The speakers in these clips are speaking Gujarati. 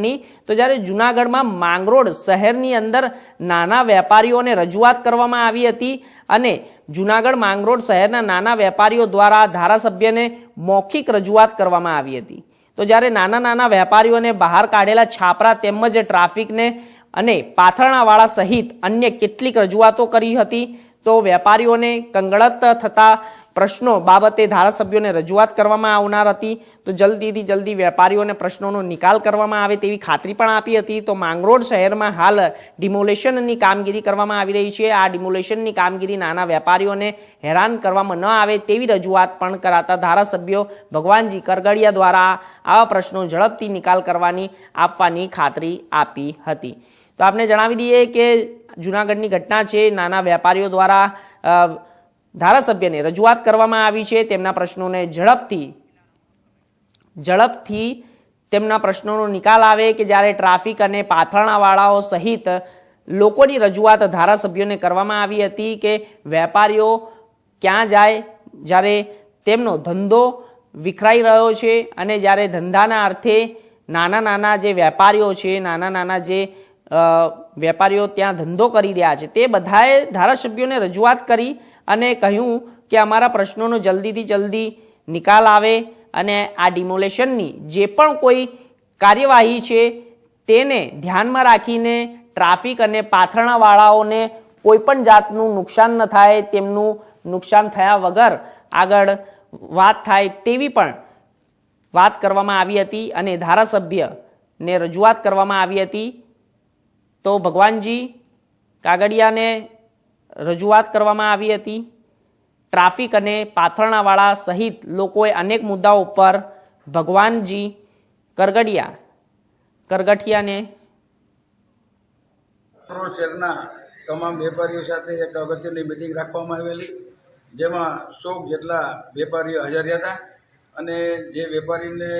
બેઠકની તો જ્યારે જૂનાગઢમાં માંગરોળ શહેરની અંદર નાના વેપારીઓને રજૂઆત કરવામાં આવી હતી અને જૂનાગઢ માંગરોળ શહેરના નાના વેપારીઓ દ્વારા ધારાસભ્યને મૌખિક રજૂઆત કરવામાં આવી હતી. તો જ્યારે નાના નાના વેપારીઓને બહાર કાઢેલા છાપરા તેમજ ટ્રાફિકને અને પાથરણાવાળા સહિત અન્ય કેટલીક રજૂઆતો કરી હતી, તો વેપારીઓને કંગળત થતા પ્રશ્નો બાબતે ધારાસભ્યોને રજૂઆત કરવામાં આવનાર હતી, તો જલ્દીથી જલ્દી વેપારીઓને પ્રશ્નોનો નિકાલ કરવામાં આવે તેવી ખાતરી પણ આપી હતી. તો માંગરોળ શહેરમાં હાલ ડિમોલેશનની કામગીરી કરવામાં આવી રહી છે. આ ડિમોલેશનની કામગીરી નાના વેપારીઓને હેરાન કરવામાં ન આવે તેવી રજૂઆત પણ કરાતા ધારાસભ્યો ભગવાનજી કરગડિયા દ્વારા આવા પ્રશ્નો ઝડપથી નિકાલ કરવાની, આપવાની ખાતરી આપી હતી. તો આપને જણાવી દઈએ કે જૂનાગઢની ઘટના છે. નાના વેપારીઓ દ્વારા ધારાસભ્યને રજૂઆત કરવામાં આવી છે. તેમના પ્રશ્નોને ઝડપથી ઝડપથી તેમના પ્રશ્નોનો નિકાલ આવે કે જ્યારે ટ્રાફિક અને પાથરણાવાળાઓ સહિત લોકોની રજૂઆત ધારાસભ્યોને કરવામાં આવી હતી કે વેપારીઓ ક્યાં જાય, જ્યારે તેમનો ધંધો વિખરાઈ રહ્યો છે અને જ્યારે ધંધાના અર્થે નાના નાના જે વેપારીઓ છે, નાના નાના જે વેપારીઓ ત્યાં ધંધો કરી રહ્યા છે, તે બધાએ ધારાસભ્યોને રજૂઆત કરી અને કહ્યું કે અમારા પ્રશ્નોનો જલ્દીથી જલ્દી નિકાલ આવે અને આ ડિમોલેશનની જે પણ કોઈ કાર્યવાહી છે તેને ધ્યાનમાં રાખીને ટ્રાફિક અને પાથરણાવાળાઓને કોઈ પણ જાતનું નુકસાન ન થાય, તેમનું નુકસાન થયા વગર આગળ વાત થાય તેવી પણ વાત કરવામાં આવી હતી અને ધારાસભ્યને રજૂઆત કરવામાં આવી હતી. તો ભગવાનજી કાગડિયાને રજૂઆત કરવામાં આવી હતી. ટ્રાફિક અને પાથરણાવાળા સહિત લોકોએ અનેક મુદ્દાઓ પર ભગવાનજી કરગડિયા કરગઠિયાને શહેરના તમામ વેપારીઓ સાથે એક અગત્યની મિટિંગ રાખવામાં આવેલી, જેમાં સો જેટલા વેપારીઓ હાજર હતા અને જે વેપારીને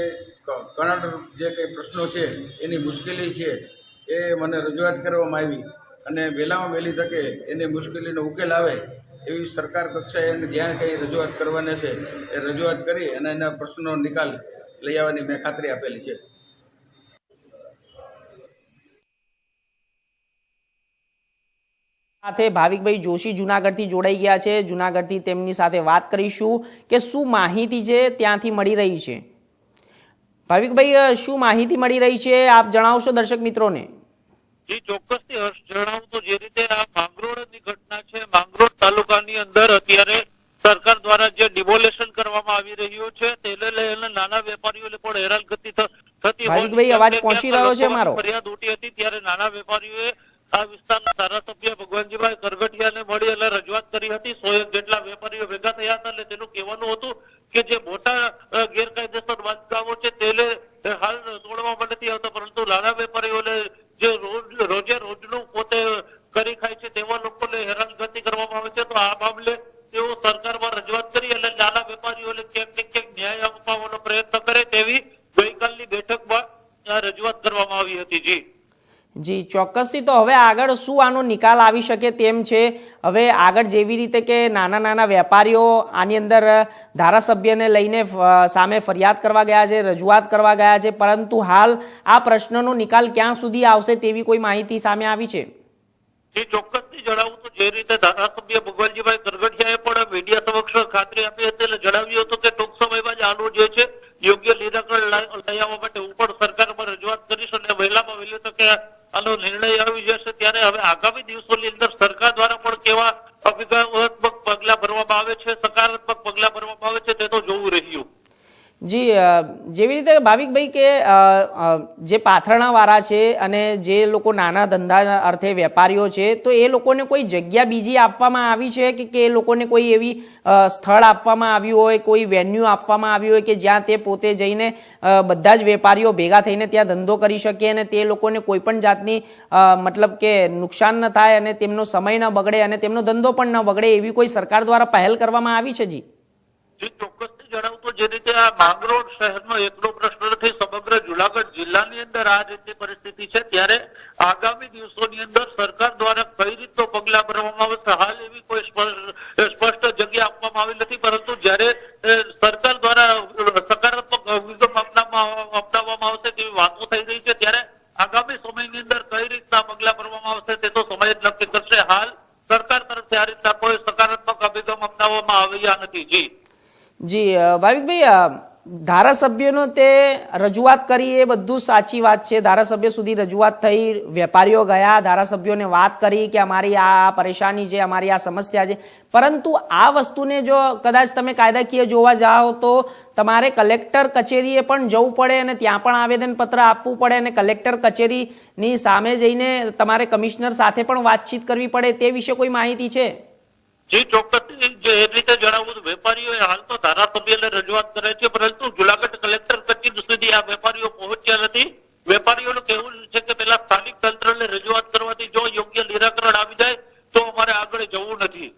ઘણા જે કંઈ પ્રશ્નો છે, એની મુશ્કેલી છે, એ મને રજૂઆત કરવામાં આવી. અને વહેલામાં વહેલી તકે એને મુશ્કેલીનો ઉકેલ આવે એવી સરકાર કક્ષાએ એને જ્યાં કંઈ રજૂઆત કરવાની છે એ રજૂઆત કરી અને એના પ્રશ્નનો નિકાલ લઈ આવવાની મેં ખાતરી આપેલી છે. સાથે ભાવિકભાઈ જોશી જુનાગઢથી જોડાઈ ગયા છે. જુનાગઢથી તેમની સાથે વાત કરીશું કે શું માહિતી છે ત્યાંથી મળી રહી છે. ભાવિકભાઈ શું માહિતી મળી રહી છે? આપ જણાવશો દર્શક મિત્રોને. જી ચોક્કસથી હર્ષ જણાવું તો જે રીતે આ માંગરોળની ઘટના છે માંગરોળ તાલુકાની અંદર અત્યારે સરકાર દ્વારા જે ડિમોલેશન કરવામાં આવી રહ્યું છે તેને લઈને નાના વેપારીઓને પણ હેરાનગતિ થતી હોય અવાજ પહોંચી રહ્યો છે મારો? ફરિયાદ ઉઠી હતી ત્યારે નાના વેપારીઓએ આ વિસ્તારના ધારાસભ્ય ભગવાનજીભાઈ કરગઠિયાને મળી અને રજૂઆત કરી હતી સો એક જેટલા વેપારીઓ ભેગા થયા હતા એટલે તેનું કહેવાનું હતું કે જે મોટા જી, ચોક્કસથી તો હવે આગળ શું આનો નિકાલ આવી શકે તેમ છે. હવે આગળ જેવી રીતે કે નાના નાના વેપારીઓ આની અંદર ધારાસભ્યને લઈને સામે ફરિયાદ કરવા ગયા છે, રજૂઆત કરવા ગયા છે, પરંતુ હાલ આ પ્રશ્નનો નિકાલ ક્યાં સુધી આવશે તેવી કોઈ માહિતી સામે આવી છે? જે, ચોક્કસથી જણાવું તો જે રીતે ધારાસભ્ય ભગવાનજીભાઈ કરગઠિયાએ પણ મીડિયા સમક્ષ ખાતરી આપી હતી એટલે જણાવ્યું હતું કે ટૂંક સમયમાં જ આનું જે છે, યોગ્ય નિરાકરણ લઈ આવવા માટે હું પણ સરકારમાં રજૂઆત કરીશ અને વહેલામાં વહેલી તકે આનો નિર્ણય આવી જશે ત્યારે હવે આગામી દિવસોની અંદર સરકાર દ્વારા પણ કેવા અભિગમાત્મક પગલા ભરવામાં આવે છે, સકારાત્મક પગલા ભરવામાં આવે છે, તે તો જોવું રહ્યું. જી જેવી રીતે ભાવિકભાઈ કે જે પાથરણાવાળા છે અને જે લોકો નાના ધંધા અર્થે વેપારીઓ છે, તો એ લોકોને કોઈ જગ્યા બીજી આપવામાં આવી છે કે કે એ લોકોને કોઈ એવી સ્થળ આપવામાં આવ્યું હોય, કોઈ વેન્યુ આપવામાં આવ્યું હોય કે જ્યાં તે પોતે જઈને બધા જ વેપારીઓ ભેગા થઈને ત્યાં ધંધો કરી શકે અને તે લોકોને કોઈ પણ જાતની મતલબ કે નુકસાન ન થાય અને તેમનો સમય ન બગડે અને તેમનો ધંધો પણ ન બગડે એવી કોઈ સરકાર દ્વારા પહેલ કરવામાં આવી છે જી? ચોક્કસથી જણાવું જે રીતે આ માંગરોળ શહેરનો એકલો પ્રશ્ન નથી, સમગ્ર જુનાગઢ જિલ્લાની અંદર આ રીતની પરિસ્થિતિ છે. ત્યારે આગામી દિવસોની અંદર સરકાર દ્વારા કઈ રીતનો પગલા ભરવામાં આવશે હાલ એવી કોઈ સ્પષ્ટ જગ્યા આપવામાં આવી નથી. પરંતુ જ્યારે સરકાર દ્વારા સકારાત્મક અભિગમ અપનાવવામાં આવશે તેવી વાતો થઈ રહી છે, ત્યારે આગામી સમયની અંદર કઈ રીતના પગલા ભરવામાં આવશે તે તો સમય જ નક્કી કરશે. હાલ સરકાર તરફથી આ રીતના કોઈ સકારાત્મક અભિગમ અપનાવવામાં આવ્યા નથી. જી. જી ભાવિકભાઈ ધારાસભ્યનો તે રજૂઆત કરી એ બધું સાચી વાત છે. ધારાસભ્ય સુધી રજૂઆત થઈ, વેપારીઓ ગયા, ધારાસભ્યોને વાત કરી કે અમારી આ પરેશાની છે, અમારી આ સમસ્યા છે. પરંતુ આ વસ્તુને જો કદાચ તમે કાયદાકીય જોવા જાઓ તો તમારે કલેક્ટર કચેરીએ પણ જવું પડે અને ત્યાં પણ આવેદનપત્ર આપવું પડે અને કલેક્ટર કચેરીની સામે જઈને તમારે કમિશનર સાથે પણ વાતચીત કરવી પડે તે વિશે કોઈ માહિતી છે? જી ચોક્કસ જે એ રીતે જણાવું તો વેપારીઓએ હાલ તો ધારાસભ્યને રજૂઆત કરે છે, પરંતુ જુનાગઢ કલેક્ટર કચેરી સુધી આ વેપારીઓ પહોંચ્યા નથી. વેપારીઓનું કહેવું છે કે પેલા સ્થાનિક તંત્રને રજૂઆત કરવાથી જો યોગ્ય નિરાકરણ આવી જાય, તો અમારે આગળ જવું નથી.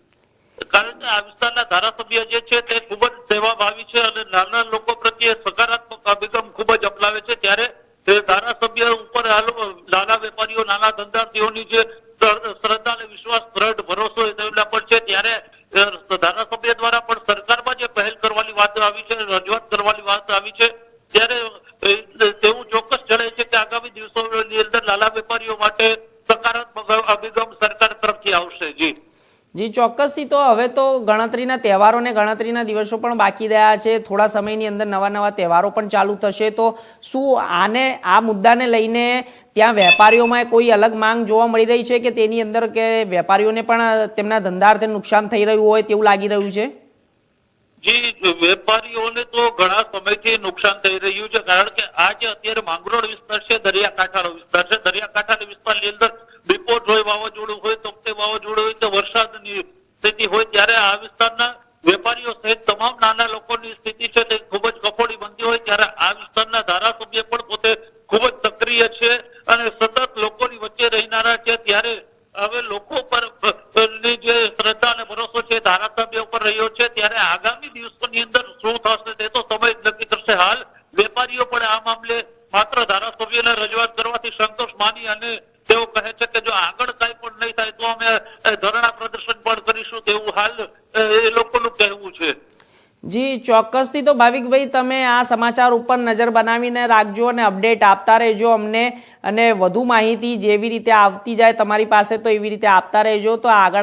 કારણ કે આ વિસ્તારના ધારાસભ્ય જે છે, તે ખૂબ જ સેવાભાવી છે અને નાના લોકો પ્રત્યે સકારાત્મક રજૂઆત કરવાની વાત આવી છે. ત્યારે તેવું ચોક્કસ જણાય છે કે આગામી દિવસોની અંદર લાલા વેપારીઓ માટે સકારાત્મક અભિગમ સરકાર તરફથી આવશે. જી. જી, ચોક્કસથી તો હવે તો ગણતરીના તહેવારો ને ગણતરીના દિવસો પણ બાકી રહ્યા છે. થોડા સમયની અંદર નવા નવા તહેવારો પણ ચાલુ થશે. તો શું આને, આ મુદ્દાને લઈને ત્યાં વેપારીઓમાં કોઈ અલગ માંગ જોવા મળી રહી છે કે તેની અંદર કે વેપારીઓને પણ તેમના ધંધાર્થે નુકસાન થઈ રહ્યું હોય તેવું લાગી રહ્યું છે જી વેપારીઓને તો સમયથી નુકસાન થઈ રહ્યું છે. કારણ કે આ જે અત્યારે માંગરોળ વિસ્તાર છે, દરિયાકાંઠાનો વિસ્તાર છે, દરિયાકાંઠાના વિસ્તારની અંદર બિપોર હોય, વાવાઝોડું હોય તોકતે વાવાઝોડું હોય, તો વરસાદની સ્થિતિ હોય, ત્યારે આ વિસ્તારના વેપારીઓ સહિત તમામ નાના લોકોની સ્થિતિ છે તે ખૂબ જ કફોડી બનતી હોય. ત્યારે આ વિસ્તારના ધારાસભ્ય પણ પોતે ખૂબ જ સક્રિય છે અને સતત લોકોની વચ્ચે રહેનારા છે. ત્યારે હવે લોકો પરની જે શ્રદ્ધા અને ભરોસો છે ધારાસભ્ય ઉપર રહ્યો છે. એ લોકોનું કહેવું જી, ચોક્કસથી તો ભાવિકભાઈ તમે આ સમાચાર ઉપર નજર બનાવીને રાખજો અને અપડેટ આપતા રહેજો અમને અને વધુ માહિતી જેવી રીતે આવતી જાય તમારી પાસે તો એવી રીતે આપતા રહેજો. તો આગળ